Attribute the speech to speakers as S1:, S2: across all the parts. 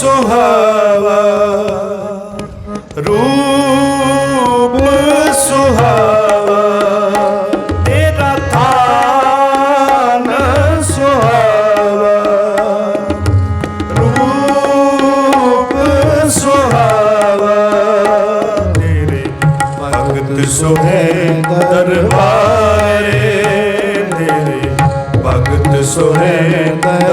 S1: ਸੁਹਾਵਾ। ਰੂਪ ਸੁਹਾਵਾ। ਤੇਰਾ ਥਾਨ ਸੁਹਾਵਾ। ਰੂਪ ਸੁਹਾਵਾ। ਤੇਰੇ ਭਗਤ ਸੋਹੇ ਦਰਬਾਰੇ। ਤੇਰੇ ਭਗਤ ਸੋਹੇ ਦਰਬਾਰੇ।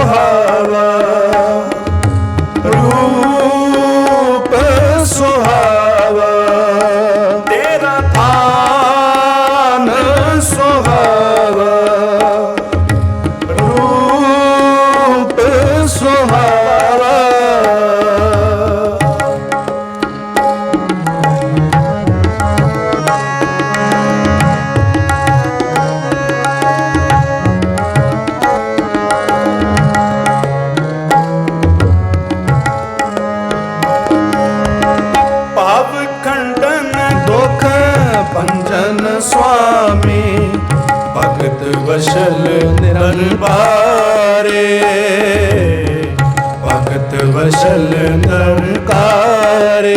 S1: ਸੁਹਾਵਾ ਵਸ਼ਲ ਨਿਰੰਬਾਰੇ ਭਗਤ ਵਸ਼ਲ ਨਿਰੰਕਾਰੇ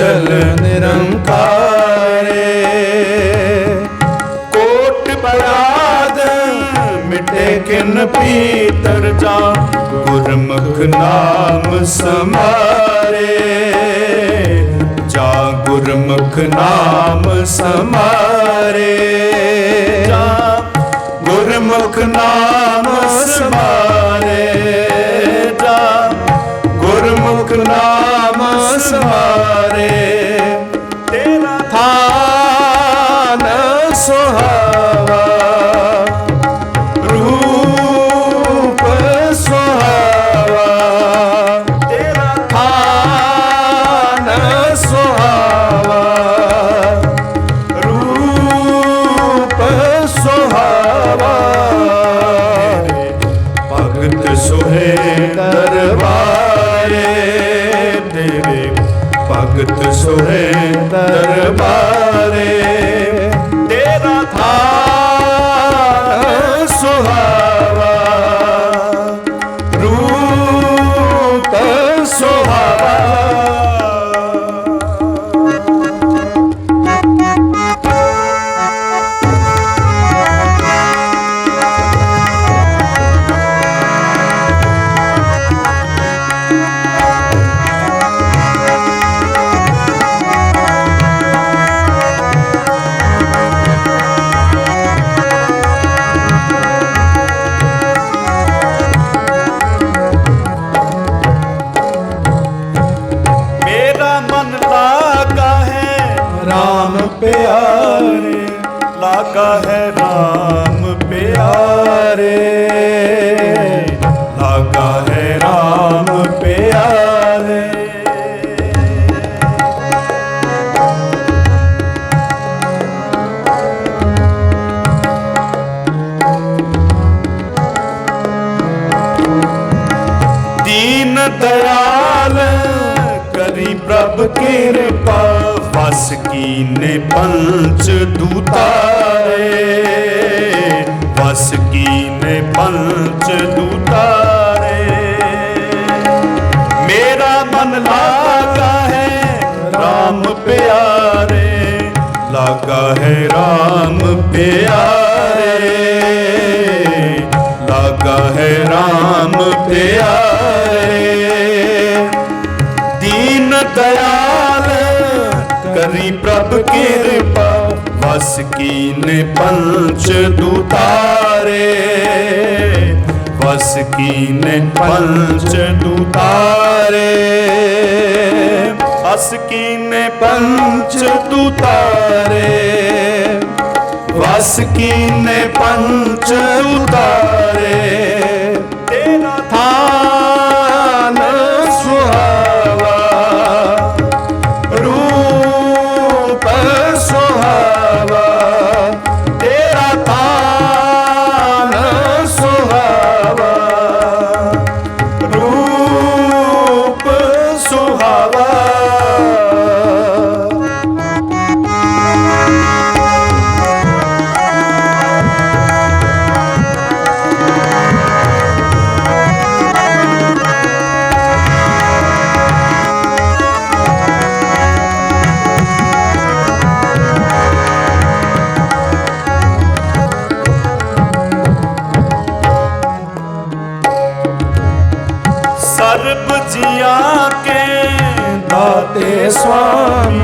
S1: ਵਸ਼ਲ ਨਿਰੰਕਾਰੇ ਕੋਟ ਬਰਾਦ ਮਿਟੇ ਕਿਨ ਪੀਤਰ ਜਾ ਗੁਰਮੁਖ ਨਾਮ ਸਮਾਰੇ ਜਾ ਗੁਰਮੁਖ ਨਾਮ ਸਮਾਰੇ ਜਾ ਗੁਰਮੁਖ ਨਾਮ ਸਮਾਰੇ ਜਾ ਗੁਰਮੁਖ ਨਾਮ ਸਮਾਰੇ ਰਾਮ RAM ਪਿਆਰੇ, ਲਾਗਾ ਹੈ RAM ਪਿਆਰੇ। ਲਾਗਾ ਹੈ ਰਾਮ ਪਿਆਰੇ। ਦੀਨ ਦਇਆਲ ਕਰੀ ਪ੍ਰਭ ਕਿਰਪਾ। ਵਸ ਕੀਨੇ ਪੰਚ ਦੂਤਾਰੇ। ਵਸ ਕੀਨੇ ਪੰਚ ਦੂਤਾਰੇ। ਮੇਰਾ ਮਨ ਲਾਗਾ ਹੈ RAM ਪਿਆਰੇ, ਲਾਗਾ ਹੈ RAM ਪਿਆਰੇ। ਲਾਗਾ ਹੈ RAM ਪਿਆਰੇ। ਕਿਰਪਾ ਵਸ ਕੀਨੇ ਪੰਚ ਦੂਤਾਰੇ। ਵਸ ਕੀਨੇ ਪੰਚ ਦੂਤਾਰੇ। ਵਸ ਕੀਨੇ ਪੰਚ ਦੂਤਾਰੇ। ਵਸ ਕੀਨੇ ਪੰਚ ਉਤਾਰੇ ਤੇ ਸੁਆਮੀ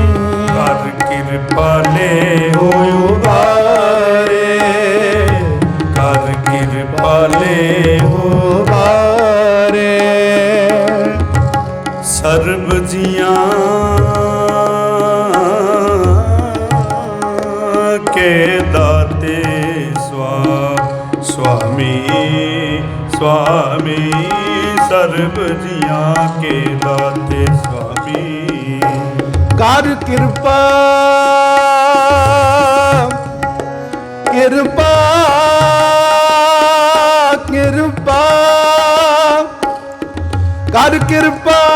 S1: ਕਰ ਕਿਰਪਾ ਲੈ ਹੋਇ ਉਬਾਰੇ ਕਰ ਕਿਰਪਾ ਲੈ ਉਬਾਰੇ ਸਰਬ ਜੀਆਂ ਕੇ ਦਾਤੇ ਸਵਾ ਸੁਆਮੀ ਸੁਆਮੀ ਸਰਬ ਜੀਆਂ ਕੇ ਦਾਤੇ ਸੁਆਮੀ
S2: ਕਰ ਕਿਰਪਾ ਕਿਰਪਾ ਕਿਰਪਾ ਕਰ ਕਿਰਪਾ।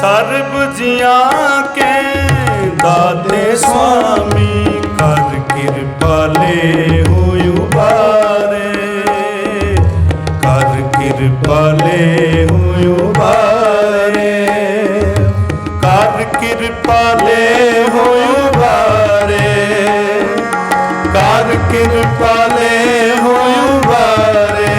S1: ਸਰਬ ਜੀਆਂ ਕੇ ਦਾਤੇ ਸੁਆਮੀ ਕਰ ਕਿਰਪਾ ਲੈ ਹੋਇ ਉਬਾਰੇ ਕਰ ਕਿਰਪਾ ਲੈ ਹੋਇ ਬਾਰੇ। ਕਰ ਕਿਰਪਾ ਲੈ ਹੋਇ ਉਬਾਰੇ ਕਰ ਕਿਰਪਾ ਲੈ ਹੋਇ ਉਬਾਰੇ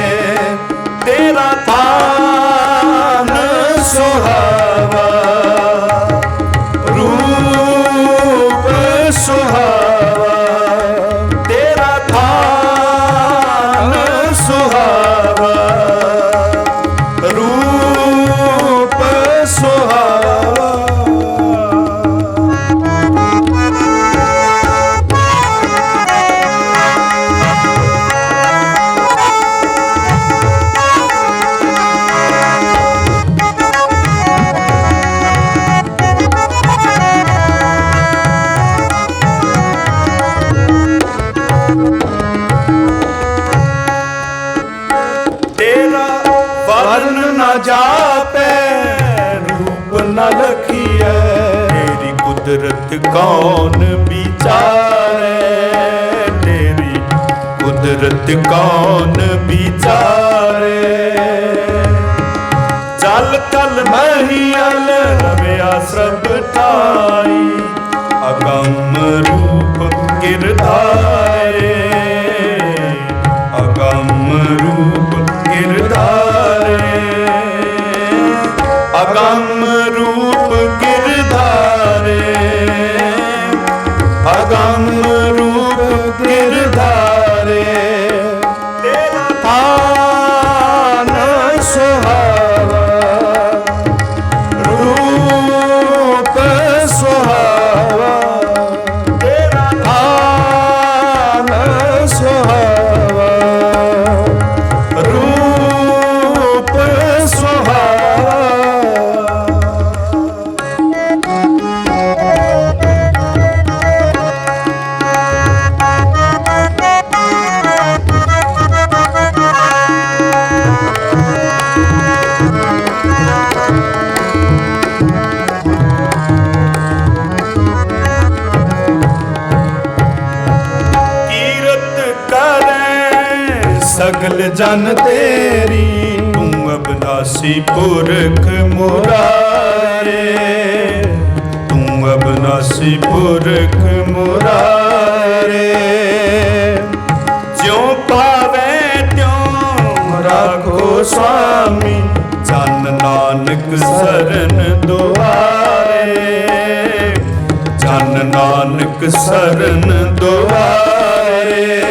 S1: ਕੁਦਰਤ ਕੌਣ ਵਿਚਾਰੇ? ਤੇਰੀ ਕੁਦਰਤ ਕੌਣ ਵਿਚਾਰੇ? ਜਲ ਕਲ ਮਹੀਲ ਰਵਿਆ ਸਭ ਠਾਈ। ਅਗੰਮ ਰੂਪ ਗਿਰਧਾਰੇ ਅਗੰਮ ਸਗਲ ਜਨ ਤੇਰੀ, ਤੂੰ ਅਬਨਾਸੀ ਪੁਰਖ ਮੁਰਾਰੇ। ਤੂੰ ਅਬਨਾਸੀ ਪੁਰਖ ਮੁਰਾਰੇ। ਜਿਉ ਪਾਵੇ ਤਿਉ ਰਾਖੋ ਸੁਆਮੀ ਜਨ ਨਾਨਕ ਸਰਨ ਦੁਆਰੇ। ਜਨ ਨਾਨਕ ਸਰਨ ਦੁਆਰੇ।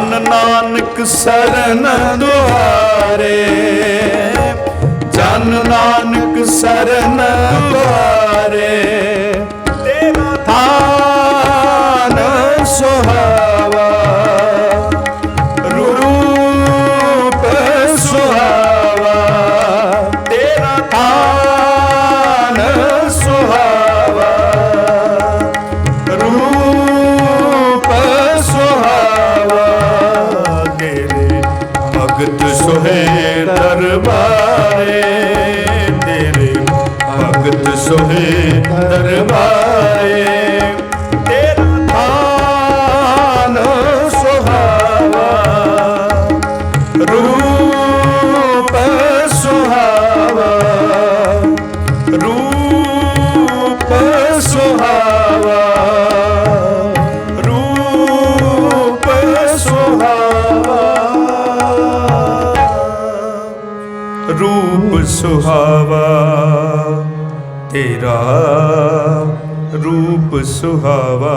S1: ਧਨ ਨਾਨਕ ਸਰਨ ਦੁਆਰੇ ਜਨ ਨਾਨਕ ਸਰਨ ਦੁਆਰੇ। ਸੁਹੇ ਦਰਬਾਰੇ ਤੇਰੇ ਭਗਤ ਸੁਹੇ ਦਰਬਾਰੇ ਸੁਹਾਵਾ।